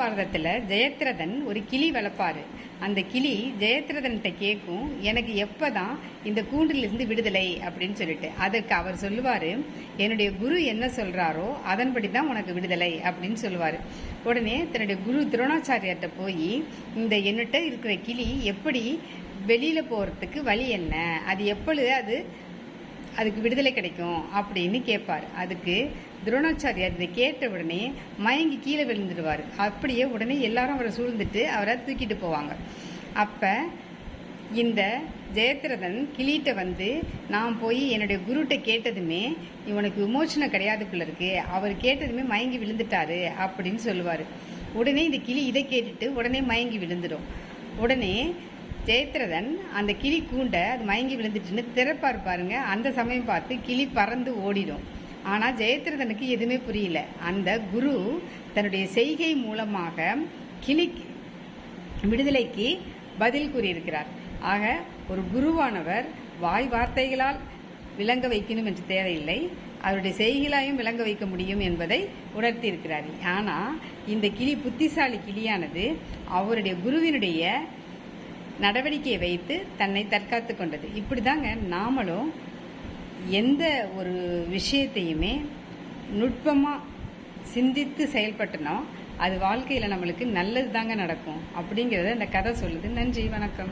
மகாபாரதத்தில் ஜெயத்ரதன் ஒரு கிளி வளர்ப்பாரு. அந்த கிளி ஜெயத்ரதன்கிட்ட கேட்கும் எனக்கு எப்போ தான் இந்த கூண்டிலிருந்து விடுதலை? அப்படின்னு சொல்லிட்டு. அதற்கு அவர் சொல்லுவார் என்னுடைய குரு என்ன சொல்கிறாரோ அதன்படி தான் உனக்கு விடுதலை. அப்படின்னு சொல்லுவார். உடனே தன்னுடைய குரு துரோணாச்சாரியார்கிட்ட போய் இந்த என்னிட்ட இருக்கிற கிளி எப்படி வெளியில் போகிறதுக்கு வழி என்ன? அது எப்பொழுது அது அதுக்கு விடுதலை கிடைக்கும் அப்படின்னு கேட்பார். அதுக்கு துரோணாச்சாரியார் இதை கேட்ட உடனே மயங்கி கீழே விழுந்துடுவார் அப்படியே உடனே எல்லாரும் அவரை சூழ்ந்துட்டு அவரை தூக்கிட்டு போவாங்க. அப்போ இந்த ஜெயத்ரதன் கிளிகிட்ட வந்து நான் போய் என்னுடைய குருட்ட கேட்டதுமே இவனுக்கு விமோச்சனம் கிடையாது பிள்ளை இருக்கு. அவர் கேட்டதுமே மயங்கி விழுந்துட்டாரு அப்படின்னு சொல்லுவார். உடனே இந்த கிளி இதை கேட்டுட்டு உடனே மயங்கி விழுந்துடும். உடனே ஜெயத்ரதன் அந்த கிளி கூண்டை அது மயங்கி விழுந்துட்டுன்னு திறப்பார் பாருங்க அந்த சமயம் பார்த்து கிளி பறந்து ஓடிடும். ஆனால் ஜெயத்ரதனுக்கு எதுவுமே புரியல. அந்த குரு தன்னுடைய செய்கை மூலமாக கிளி விடுதலைக்கு பதில் கூறியிருக்கிறார். ஆக ஒரு குருவானவர் வாய் வார்த்தைகளால் விளங்க வைக்கணும் என்று தேவையில்லை. அவருடைய செய்களாயும் விளங்க வைக்க முடியும் என்பதை உணர்த்தியிருக்கிறார். ஆனால் இந்த கிளி புத்திசாலி கிளியானது அவருடைய குருவினுடைய நடவடிக்கையை வைத்து தன்னை தற்காத்து கொண்டது. இப்படி தாங்க நாமளும் எந்த ஒரு விஷயத்தையுமே நுட்பமாக சிந்தித்து செயல்பட்டனோ அது வாழ்க்கையில் நம்மளுக்கு நல்லது தாங்க நடக்கும். அப்படிங்கிறத இந்த கதை சொல்லுது. நன்றி வணக்கம்.